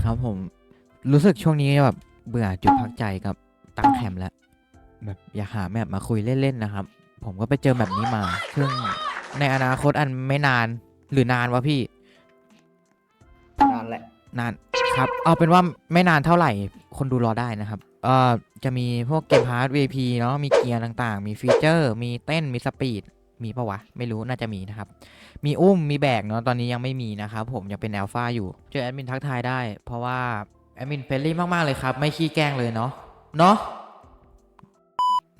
นะครับผมรู้สึกช่วงนี้แบบเบื่อจุดพักใจกับตั้งแคมป์แล้วแบบอยากหาแมปมาคุยเล่นๆนะครับ ผมก็ไปเจอแบบนี้มาซึ่งในอนาคตอันไม่นานหรือนานวะพี่นานแหละนานครับ เอาเป็นว่าไม่นานเท่าไหร่ คนดูรอได้นะครับเอ่อจะมีพวกเกมพาร์ท VIP เนาะมีเกียร์ต่างๆ มีฟีเจอร์ มีเต้นมีสปีด มีปะวะ ไม่รู้น่าจะมีนะครับ มีอุ้มมีแบกเนาะตอนนี้ยังไม่มีนะครับผมยังเป็นแอลฟาอยู่เจอแอดมินทักทายได้ เพราะว่าแอดมินเฟรนลี่มากๆเลยครับ ไม่ขี้แกล้งเลยเนาะเนาะ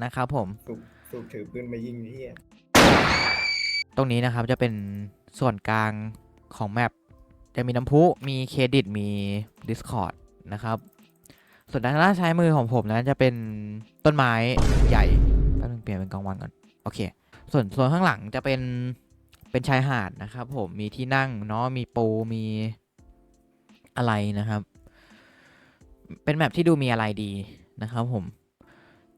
นะครับผมสูบสูบถือปืนมายิงที่ตรงนี้นะครับจะเป็นส่วนกลางของแมปจะมีน้ำพุ มีเครดิต มี Discord นะครับ ส่วนด้านล่างซ้ายมือของผมนั้นจะเป็นต้นไม้ใหญ่แป๊บนึงเปลี่ยนเป็นกลางวันก่อน โอเค ส่วนส่วนข้างหลังจะเป็นเป็นชายหาดนะครับ ผมมีที่นั่งเนาะมีปูมีอะไรนะครับ เป็นแมปที่ดูมีอะไรดีนะครับ ผม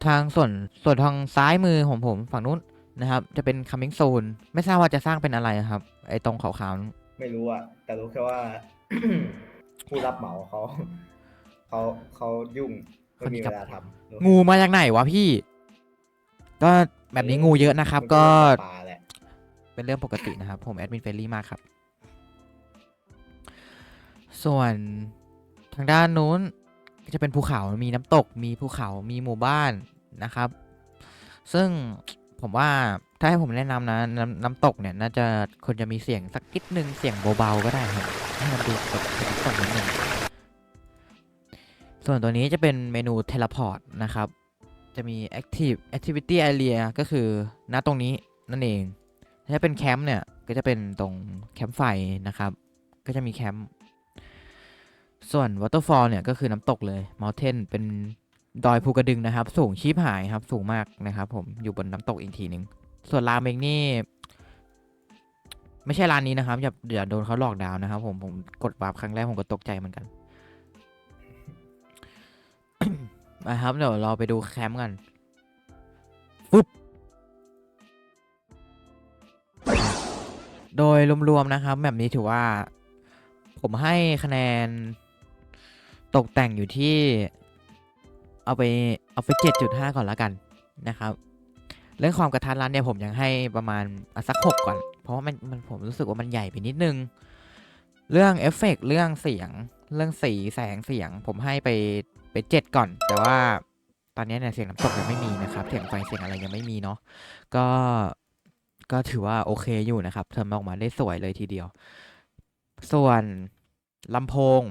ทางส่วนส่วนทางซ้ายมือของผมฝั่งนู้นนะครับ จะเป็น coming soon ไม่ทราบว่าจะสร้างเป็นอะไรครับ ไอ้ตรงขาวๆนั้นไม่รู้อะแต่รู้แค่ว่า ผู้รับเหมาเขาเขาเขายุ่งไม่มีเวลาทำงูมาจากไหนวะพี่ ก็ แบบนี้งูเยอะนะครับ ก็ปลาแหละเป็นเรื่องปกตินะครับ ผมแอดมินเฟรนลี่มากครับ ส่วนทางด้านนู้นก็จะเป็นภูเขา มีน้ำตก มีภูเขา มีหมู่บ้านนะครับ ซึ่งผมว่าถ้าให้ผมแนะนำนะน้ำน้ำตกเนี่ยน่าจะควรจะมีเสียงสักนิดนึงเสียงเบาๆก็ได้ครับให้มันดูแบบเป็นน้ำตกนิดนึงส่วนตัวนี้จะเป็นเมนูเทเลพอร์ตนะครับ จะมี Active Activity Area ก็คือณตรงนี้นั่นเอง ถ้าเป็นแคมป์เนี่ย ก็จะเป็นตรงแคมป์ไฟนะครับ ก็จะมีแคมป์ ส่วน Waterfall เนี่ย ก็คือน้ำตกเลย Mountain เป็นดอยภูกระดึงนะครับ สูงชีพหายครับ สูงมากนะครับ ผม อยู่บนน้ำตกอีกทีหนึ่ง ส่วนรามเองนี่ ไม่ใช่ร้านนี้นะครับ อย่าอย่าโดนเขาหลอกดาวนะครับ ผม ผมกดวาร์ปครั้งแรกผมก็ตกใจเหมือนกัน นะครับเดี๋ยวเราไปดูแคมป์กันฟึบโดยรวมๆนะครับแบบนี้ถือว่า ผมให้คะแนน ตกแต่งอยู่ที่ เอาไปเอาไปเจ็ดจุดห้าก่อนแล้วกันนะครับ เรื่องความกระทัดรัดเนี่ยผมยังให้ประมาณอะสักหกก่อน เพราะว่ามันมันผมรู้สึกว่ามันใหญ่ไปนิดนึง เรื่องเอฟเฟกต์เรื่องเสียง เรื่องสีแสงเสียง ผมให้ไป ไปเจ็ดก่อน แต่ว่าตอนนี้เนี่ยเสียงน้ำตกยังไม่มีนะครับ เสียงไฟเสียงอะไรยังไม่มีเนาะก็ก็ถือว่าโอเคอยู่นะครับทำออกมาได้สวยเลยทีเดียว ส่วนลำโพง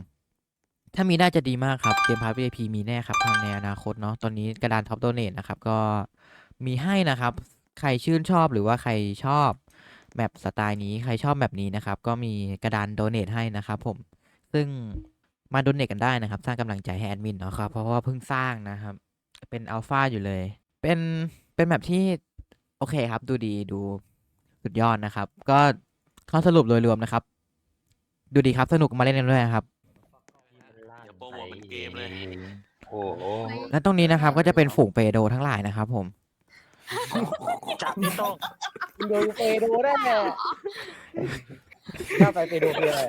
ถ้ามีน่าจะดีมากครับเกมพาร์ VIP มีแน่ครับทางในอนาคตเนาะตอนนี้กระดานท็อปโดเนทนะครับ ก็มีให้นะครับ ใครชื่นชอบหรือว่าใครชอบแบบสไตล์นี้ใครชอบแบบนี้นะครับ ก็มีกระดานโดเนทให้นะครับผมซึ่ง มาโดเนทกันได้นะครับ สร้างกำลังใจให้แอดมินเนาะครับ เพราะว่าเพิ่งสร้างนะครับ เป็นอัลฟาอยู่เลย เป็น เป็นแบบที่ โอเคครับ ดูดีดูสุดยอดนะครับ ก็ข้อสรุปโดยรวมนะครับ ดูดีครับสนุกมาเล่นกันด้วยนะครับ อย่าโปรโมทเป็นเกมเลย โอ้โหและตรงนี้นะครับก็จะเป็นฝูงเปโดทั้งหลายนะครับ ผม จับไม่ต้องโดนเปโดได้ไงถ้าไปเปโดคืออะไร